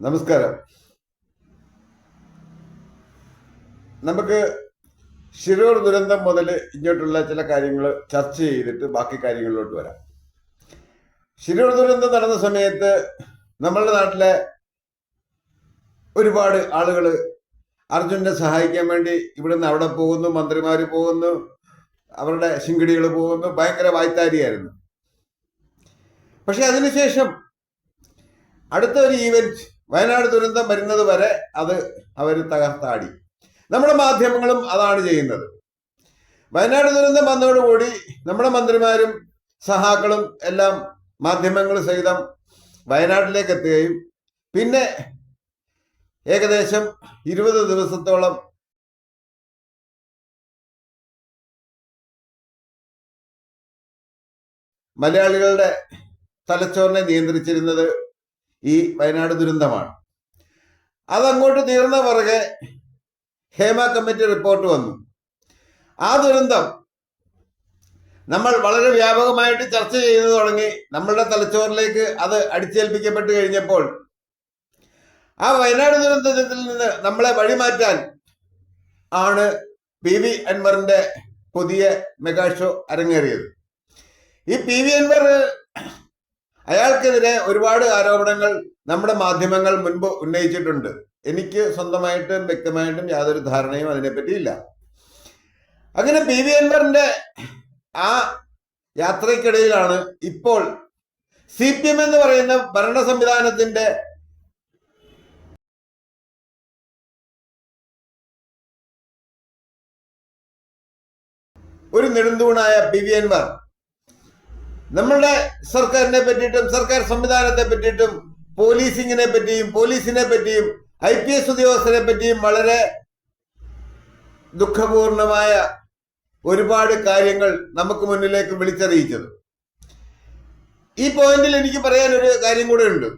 നമസ്കാരം. നമുക്ക് ശിരൂർ ദുരന്തം മുതൽ ഇങ്ങോട്ടുള്ള ചില കാര്യങ്ങൾ ചർച്ച ചെയ്തിട്ട് ബാക്കി കാര്യങ്ങളിലോട്ട് വരാം. ശിരൂർ ദുരന്തം നടന്ന സമയത്ത് നമ്മളുടെ നാട്ടിലെ ഒരുപാട് ആളുകൾ അർജുനെ സഹായിക്കാൻ വേണ്ടി ഇവിടുന്ന് അവിടെ പോകുന്നു മന്ത്രിമാർ പോകുന്നു അവരുടെ ശിങ്കിടികൾ പോകുന്നു ഭയങ്കര വായ്ത്താരിയായിരുന്നു. പക്ഷെ അതിനുശേഷം അടുത്ത ഒരു ഈവന്റ് വയനാട് ദുരന്തം വരുന്നത് വരെ അത് അവർ തകർത്താടി. നമ്മുടെ മാധ്യമങ്ങളും അതാണ് ചെയ്യുന്നത്. വയനാട് ദുരന്തം വന്നതോടുകൂടി നമ്മുടെ മന്ത്രിമാരും സഹാക്കളും എല്ലാം മാധ്യമങ്ങൾ സഹിതം വയനാട്ടിലേക്ക് എത്തുകയും പിന്നെ ഏകദേശം ഇരുപത് ദിവസത്തോളം മലയാളികളുടെ തലച്ചോറിനെ നിയന്ത്രിച്ചിരുന്നത് ഈ വയനാട് ദുരന്തമാണ്. അതങ്ങോട്ട് തീർന്ന പുറകെ ഹേമ കമ്മിറ്റി റിപ്പോർട്ട് വന്നു. ആ ദുരന്തം നമ്മൾ വളരെ വ്യാപകമായിട്ട് ചർച്ച ചെയ്തു തുടങ്ങി. നമ്മളുടെ തലച്ചോറിലേക്ക് അത് അടിച്ചേൽപ്പിക്കപ്പെട്ട് കഴിഞ്ഞപ്പോൾ ആ വയനാട് ദുരന്തത്തിൽ നിന്ന് നമ്മളെ വഴിമാറ്റാൻ ആണ് പി വി അൻവറിന്റെ പുതിയ മെഗാ ഷോ അരങ്ങേറിയത്. ഈ പി വി അൻവർ അയാൾക്കെതിരെ ഒരുപാട് ആരോപണങ്ങൾ നമ്മുടെ മാധ്യമങ്ങൾ മുൻപ് ഉന്നയിച്ചിട്ടുണ്ട്. എനിക്ക് സ്വന്തമായിട്ടും വ്യക്തമായിട്ടും യാതൊരു ധാരണയും അതിനെപ്പറ്റി ഇല്ല അങ്ങനെ പി വി അൻവറിന്റെ ആ യാത്രയ്ക്കിടയിലാണ് ഇപ്പോൾ സി പി എം എന്ന് പറയുന്ന ഭരണ സംവിധാനത്തിന്റെ ഒരു നെടുന്തൂണായ പി വി അൻവർ നമ്മളുടെ സർക്കാരിനെ പറ്റിയിട്ടും സർക്കാർ സംവിധാനത്തെ പറ്റിയിട്ടും പോലീസിങ്ങിനെ പറ്റിയും പോലീസിനെ പറ്റിയും ഐ പി എസ് ഉദ്യോഗസ്ഥരെ പറ്റിയും വളരെ ദുഃഖപൂർണമായ ഒരുപാട് കാര്യങ്ങൾ നമുക്ക് മുന്നിലേക്ക് വിളിച്ചറിയിച്ചത്. ഈ പോയിന്റിൽ എനിക്ക് പറയാൻ ഒരു കാര്യം കൂടെ ഉണ്ട്.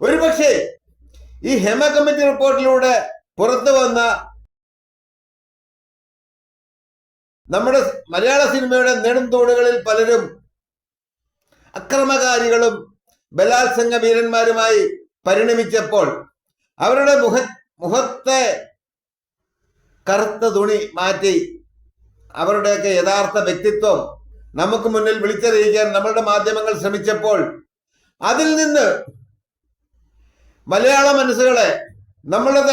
ഒരുപക്ഷെ ഈ ഹെമ കമ്മിറ്റി റിപ്പോർട്ടിലൂടെ പുറത്തു വന്ന നമ്മുടെ മലയാള സിനിമയുടെ നെടുംതൂണുകളിൽ പലരും അക്രമകാരികളും ബലാത്സംഗ വീരന്മാരുമായി പരിണമിച്ചപ്പോൾ അവരുടെ മുഖ മുഖത്തെ കറുത്ത തുണി മാറ്റി അവരുടെയൊക്കെ യഥാർത്ഥ വ്യക്തിത്വം നമുക്ക് മുന്നിൽ വിളിച്ചറിയിക്കാൻ നമ്മളുടെ മാധ്യമങ്ങൾ ശ്രമിച്ചപ്പോൾ അതിൽ നിന്ന് മലയാള മനസ്സുകളെ നമ്മളുടെ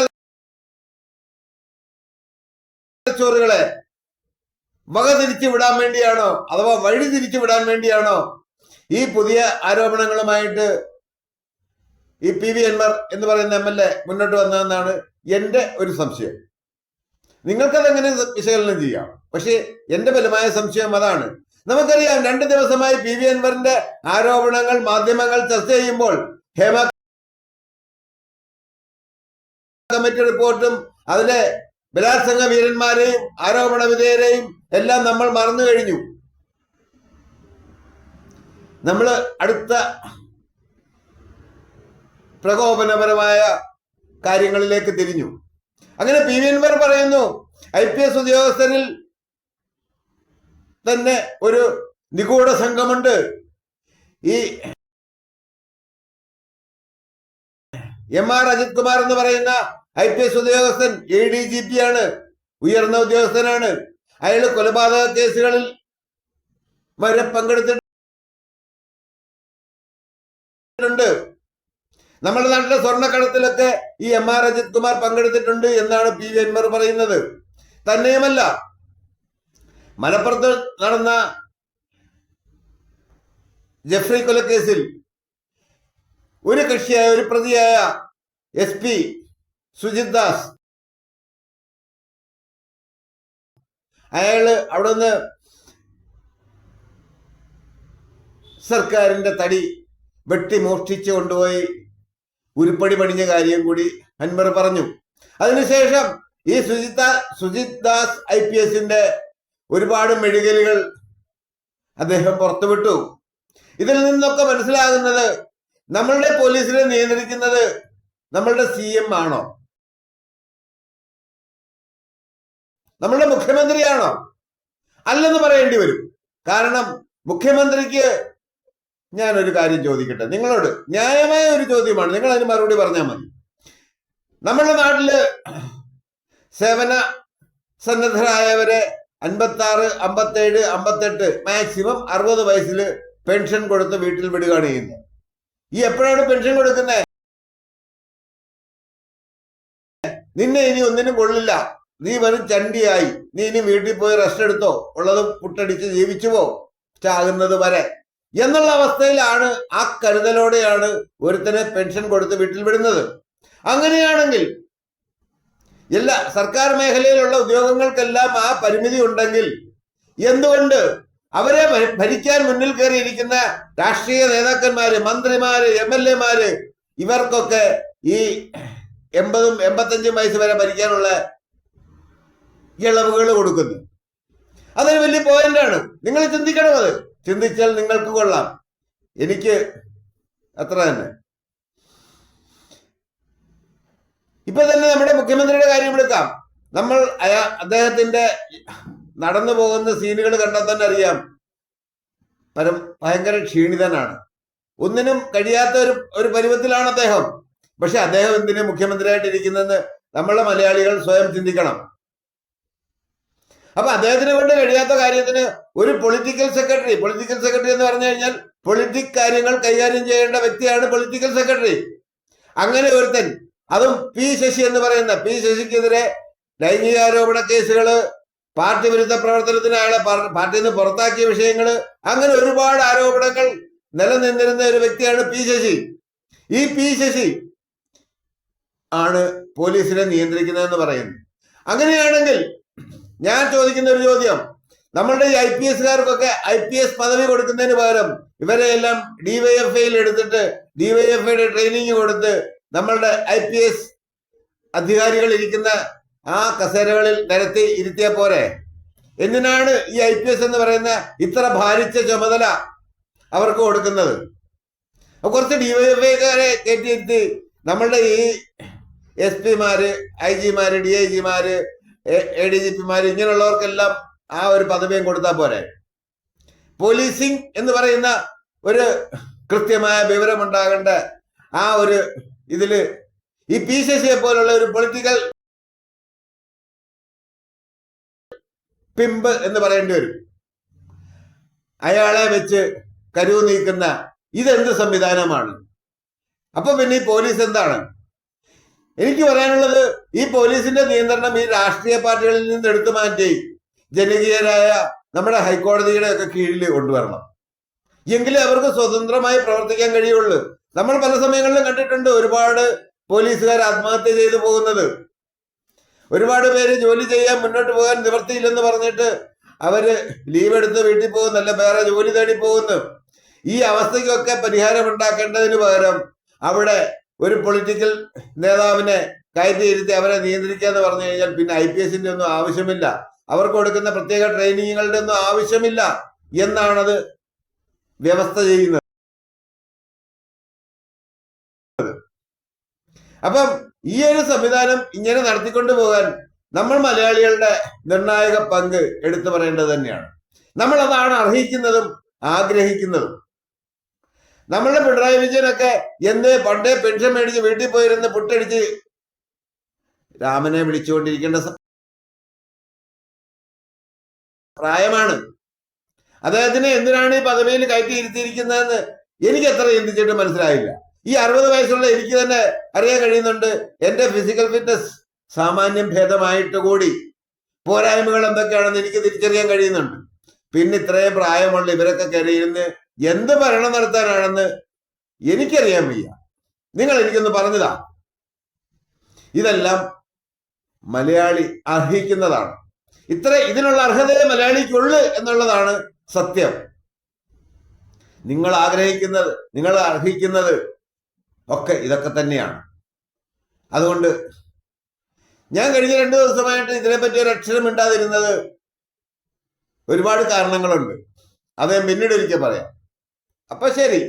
തലച്ചോറുകളെ വക തിരിച്ചു വിടാൻ വേണ്ടിയാണോ അഥവാ വഴി തിരിച്ചു വിടാൻ വേണ്ടിയാണോ ഈ പുതിയ ആരോപണങ്ങളുമായിട്ട് ഈ പി വി അൻവർ എന്ന് പറയുന്ന എം എൽ എ മുന്നോട്ട് വന്നതെന്നാണ് എന്റെ ഒരു സംശയം. നിങ്ങൾക്കതെങ്ങനെ വിശകലനം ചെയ്യാം? പക്ഷേ എന്റെ ബലമായ സംശയം അതാണ്. നമുക്കറിയാം രണ്ട് ദിവസമായി പി വി അൻവറിന്റെ ആരോപണങ്ങൾ മാധ്യമങ്ങൾ ചർച്ച ചെയ്യുമ്പോൾ ഹേമ കമ്മിറ്റി റിപ്പോർട്ടും അതിലെ ബലാത്സംഗ വീരന്മാരെയും ആരോപണ വിധേയരെയും എല്ലാം നമ്മൾ മറന്നു കഴിഞ്ഞു നമ്മൾ അടുത്ത പ്രകോപനപരമായ കാര്യങ്ങളിലേക്ക് തിരിഞ്ഞു. അങ്ങനെ പി വി എൻവർ പറയുന്നു ഐ പി എസ് ഉദ്യോഗസ്ഥരിൽ തന്നെ ഒരു നിഗൂഢ സംഘമുണ്ട്. ഈ എം ആർ അജിത് കുമാർ എന്ന് പറയുന്ന ഐ പി എസ് ഉദ്യോഗസ്ഥൻ എ ഡി ജി പി ആണ് ഉയർന്ന ഉദ്യോഗസ്ഥനാണ്. അയാൾ കൊലപാതക കേസുകളിൽ വരെ പങ്കെടുത്തിട്ടുണ്ട് നമ്മുടെ നാട്ടിലെ സ്വർണക്കടത്തിലൊക്കെ ഈ എം ആർ അജിത് കുമാർ പങ്കെടുത്തിട്ടുണ്ട് എന്നാണ് പി വി എൻമർ പറയുന്നത്. തന്നെയുമല്ല മലപ്പുറത്ത് നടന്ന ജെഫ്രി കൊലക്കേസിൽ ഒരു കക്ഷിയായ ഒരു പ്രതിയായ എസ് പി സുജിത് ദാസ് അയാൾ അവിടെ നിന്ന് സർക്കാരിന്റെ തടി വെട്ടി മോഷ്ടിച്ചു കൊണ്ടുപോയി. ഉരുപ്പടി പണിഞ്ഞ കാര്യം കൂടി അൻവർ പറഞ്ഞു. അതിനുശേഷം ഈ സുജിത സുജിത് ദാസ് ഐ പി എസിന്റെ ഒരുപാട് മെഴുകലുകൾ അദ്ദേഹം പുറത്തുവിട്ടു. ഇതിൽ നിന്നൊക്കെ മനസ്സിലാകുന്നത് നമ്മളുടെ പോലീസിനെ നിയന്ത്രിക്കുന്നത് നമ്മളുടെ സി എം ആണോ? നമ്മളുടെ മുഖ്യമന്ത്രിയാണോ? അല്ലെന്ന് പറയേണ്ടി വരും. കാരണം മുഖ്യമന്ത്രിക്ക് ഞാനൊരു കാര്യം ചോദിക്കട്ടെ? നിങ്ങളോട് ന്യായമായ ഒരു ചോദ്യമാണ്. നിങ്ങൾ അതിന് മറുപടി പറഞ്ഞാൽ മതി. നമ്മുടെ നാട്ടിൽ സേവന സന്നദ്ധരായവരെ അൻപത്തി ആറ് അമ്പത്തേഴ് അമ്പത്തെട്ട് മാക്സിമം അറുപത് വയസ്സിൽ പെൻഷൻ കൊടുത്ത് വീട്ടിൽ വിടുകയാണ് ചെയ്യുന്നത്. ഈ എപ്പോഴാണ് പെൻഷൻ കൊടുക്കുന്നത് നിന്നെ ഇനി ഒന്നിനും കൊള്ളില്ല. നീ വെറും ചണ്ടിയായി. നീ ഇനി വീട്ടിൽ പോയി റെസ്റ്റ് എടുത്തോ? ഉള്ളത് പുട്ടടിച്ച് ജീവിച്ചു പോ ചാകുന്നത് വരെ. എന്നുള്ള അവസ്ഥയിലാണ് ആ കരുതലോടെയാണ് ഒരുത്തനെ പെൻഷൻ കൊടുത്ത് വീട്ടിൽ വിടുന്നത്. അങ്ങനെയാണെങ്കിൽ എല്ലാ സർക്കാർ മേഖലയിലുള്ള ഉദ്യോഗങ്ങൾക്കെല്ലാം ആ പരിമിതി ഉണ്ടെങ്കിൽ എന്തുകൊണ്ട് അവരെ ഭരിക്കാൻ മുന്നിൽ കയറിയിരിക്കുന്ന രാഷ്ട്രീയ നേതാക്കന്മാര് മന്ത്രിമാര് എം എൽ എമാര് ഇവർക്കൊക്കെ ഈ എൺപതും എൺപത്തഞ്ചും വയസ്സ് വരെ ഭരിക്കാനുള്ള ഇളവുകൾ കൊടുക്കുന്നു. അതൊരു വലിയ പോയിന്റാണ് നിങ്ങൾ ചിന്തിക്കണം അത്. ചിന്തിച്ചാൽ നിങ്ങൾക്ക് കൊള്ളാം. എനിക്ക് അത്ര തന്നെ. ഇപ്പൊ തന്നെ നമ്മുടെ മുഖ്യമന്ത്രിയുടെ കാര്യം എടുക്കാം. നമ്മൾ അയാ അദ്ദേഹത്തിന്റെ നടന്നു പോകുന്ന സീനുകൾ കണ്ടാൽ തന്നെ അറിയാം. പരം ഭയങ്കര ക്ഷീണിതനാണ്. ഒന്നിനും കഴിയാത്ത ഒരു ഒരു പരുവത്തിലാണ് അദ്ദേഹം. പക്ഷെ അദ്ദേഹം എന്തിനു മുഖ്യമന്ത്രിയായിട്ട് ഇരിക്കുന്നതെന്ന് നമ്മളെ മലയാളികൾ സ്വയം ചിന്തിക്കണം. അപ്പൊ അദ്ദേഹത്തിന് കൊണ്ട് കഴിയാത്ത കാര്യത്തിന് ഒരു പൊളിറ്റിക്കൽ സെക്രട്ടറി പൊളിറ്റിക്കൽ സെക്രട്ടറി എന്ന് പറഞ്ഞു കഴിഞ്ഞാൽ പൊളിറ്റിക് കാര്യങ്ങൾ കൈകാര്യം ചെയ്യേണ്ട വ്യക്തിയാണ് പൊളിറ്റിക്കൽ സെക്രട്ടറി അങ്ങനെ ഒരുത്തൻ അതും പി ശശി എന്ന് പറയുന്ന പി ശശിക്കെതിരെ ലൈംഗികാരോപണ കേസുകൾ പാർട്ടി വിരുദ്ധ പ്രവർത്തനത്തിന് അയാളെ പാർട്ടിയിൽ നിന്ന് പുറത്താക്കിയ വിഷയങ്ങൾ അങ്ങനെ ഒരുപാട് ആരോപണങ്ങൾ നിലനിന്നിരുന്ന ഒരു വ്യക്തിയാണ് പി ശശി. ഈ പി ശശി ആണ് പോലീസിനെ നിയന്ത്രിക്കുന്നതെന്ന് പറയുന്നത് അങ്ങനെയാണെങ്കിൽ ഞാൻ ചോദിക്കുന്ന ഒരു ചോദ്യം. നമ്മളുടെ ഈ ഐ പി എസ്കാർക്കൊക്കെ ഐ പി എസ് പദവി കൊടുക്കുന്നതിന് പകരം ഇവരെ എല്ലാം ഡിവൈഎഫ്ഐയിൽ എടുത്തിട്ട് ഡിവൈഎഫ്ഐയുടെ ട്രെയിനിങ് കൊടുത്ത് നമ്മളുടെ ഐ പി എസ് അധികാരികൾ ഇരിക്കുന്ന ആ കസേരകളിൽ നിരത്തി ഇരുത്തിയ പോരെ. എന്തിനാണ് ഈ ഐ പി എസ് എന്ന് പറയുന്ന ഇത്ര ഭാരിച്ച ചുമതല അവർക്ക് കൊടുക്കുന്നത്? കുറച്ച് ഡിവൈഎഫ്ഐക്കാരെ കയറ്റിയിരുത്തി നമ്മളുടെ ഈ എസ് പിമാര് ഐ ജിമാര് ഡി ഐ ജിമാര് എ ഡി ജി പിമാര് ഇങ്ങനെയുള്ളവർക്കെല്ലാം ആ ഒരു പദവിയും കൊടുത്താൽ പോരെ. പോലീസിംഗ് എന്ന് പറയുന്ന ഒരു കൃത്യമായ വിവരമുണ്ടാകേണ്ട ആ ഒരു ഇതിൽ ഈ പി ശശിയെ പോലുള്ള ഒരു പൊളിറ്റിക്കൽ പിമ്പ് എന്ന് പറയേണ്ടി വരും. അയാളെ വെച്ച് കരുവ് നീക്കുന്ന ഇതെന്ത് സംവിധാനമാണ്? അപ്പൊ പിന്നെ ഈ പോലീസ് എന്താണ്? എനിക്ക് പറയാനുള്ളത് ഈ പോലീസിന്റെ നിയന്ത്രണം ഈ രാഷ്ട്രീയ പാർട്ടികളിൽ നിന്ന് എടുത്തു മാറ്റി ജനകീയരായ നമ്മുടെ ഹൈക്കോടതിയുടെ ഒക്കെ കീഴിൽ കൊണ്ടുവരണം. എങ്കിലേ അവർക്ക് സ്വതന്ത്രമായി പ്രവർത്തിക്കാൻ കഴിയുള്ളൂ. നമ്മൾ പല സമയങ്ങളിലും കണ്ടിട്ടുണ്ട് ഒരുപാട് പോലീസുകാർ ആത്മഹത്യ ചെയ്തു പോകുന്നത്. ഒരുപാട് പേര് ജോലി ചെയ്യാൻ മുന്നോട്ട് പോകാൻ നിവർത്തിയില്ലെന്ന് പറഞ്ഞിട്ട് അവർ ലീവ് എടുത്ത് വീട്ടിൽ പോകുന്നല്ല വേറെ ജോലി തേടി പോകുന്നു. ഈ അവസ്ഥയ്ക്കൊക്കെ പരിഹാരം ഉണ്ടാക്കേണ്ടതിന് പകരം അവിടെ ഒരു പൊളിറ്റിക്കൽ നേതാവിനെ കയറ്റിയിരുത്തി അവരെ നിയന്ത്രിക്കുക എന്ന് പറഞ്ഞു കഴിഞ്ഞാൽ പിന്നെ ഐ പി എസിന്റെ ഒന്നും ആവശ്യമില്ല. അവർക്ക് കൊടുക്കുന്ന പ്രത്യേക ട്രെയിനിങ്ങുകളുടെ ഒന്നും ആവശ്യമില്ല എന്നാണത് വ്യവസ്ഥ ചെയ്യുന്നത്. അപ്പം ഈ ഒരു സംവിധാനം ഇങ്ങനെ നടത്തിക്കൊണ്ടു പോകാൻ നമ്മൾ മലയാളികളുടെ നിർണായക പങ്ക് എടുത്തു പറയേണ്ടത് തന്നെയാണ്. നമ്മൾ അതാണ് അർഹിക്കുന്നതും ആഗ്രഹിക്കുന്നതും. നമ്മളുടെ പിണറായി വിജയനൊക്കെ എന്ന് പണ്ടേ പെൻഷൻ മേടിച്ച് വീട്ടിൽ പോയിരുന്ന് പുട്ടടിച്ച് രാമനെ വിളിച്ചുകൊണ്ടിരിക്കേണ്ട പ്രായമാണ്. അദ്ദേഹത്തിന് എന്തിനാണ് ഈ പദവിയിൽ കയറ്റി ഇരുത്തിയിരിക്കുന്നതെന്ന് എനിക്ക് എത്ര ചിന്തിച്ചിട്ട് മനസ്സിലായില്ല. ഈ അറുപത് വയസ്സുള്ള എനിക്ക് തന്നെ അറിയാൻ കഴിയുന്നുണ്ട്. എന്റെ ഫിസിക്കൽ ഫിറ്റ്നസ് സാമാന്യം ഭേദമായിട്ട് കൂടി പോരായ്മകൾ എന്തൊക്കെയാണെന്ന് എനിക്ക് തിരിച്ചറിയാൻ കഴിയുന്നുണ്ട്. പിന്നെ ഇത്രയും പ്രായമുള്ള ഇവരൊക്കെ കയറിയിരുന്ന് എന്ത് ഭരണം നടത്താനാണെന്ന് എനിക്കറിയാൻ വയ്യ. നിങ്ങൾ എനിക്കൊന്ന് പറഞ്ഞതാ. ഇതെല്ലാം മലയാളി അർഹിക്കുന്നതാണ്. ഇത്ര ഇതിനുള്ള അർഹതയെ മലയാളിക്കുള്ളു എന്നുള്ളതാണ് സത്യം. നിങ്ങൾ ആഗ്രഹിക്കുന്നത് നിങ്ങൾ അർഹിക്കുന്നത് ഒക്കെ ഇതൊക്കെ തന്നെയാണ്. അതുകൊണ്ട് ഞാൻ കഴിഞ്ഞ രണ്ടു ദിവസമായിട്ട് ഇതിനെപ്പറ്റി ഒരു അക്ഷരം ഇണ്ടാതിരുന്നത് ഒരുപാട് കാരണങ്ങളുണ്ട്. അത് പിന്നീട് ഒരിക്കൽ പറയാം. അപ്പൊ ശരി.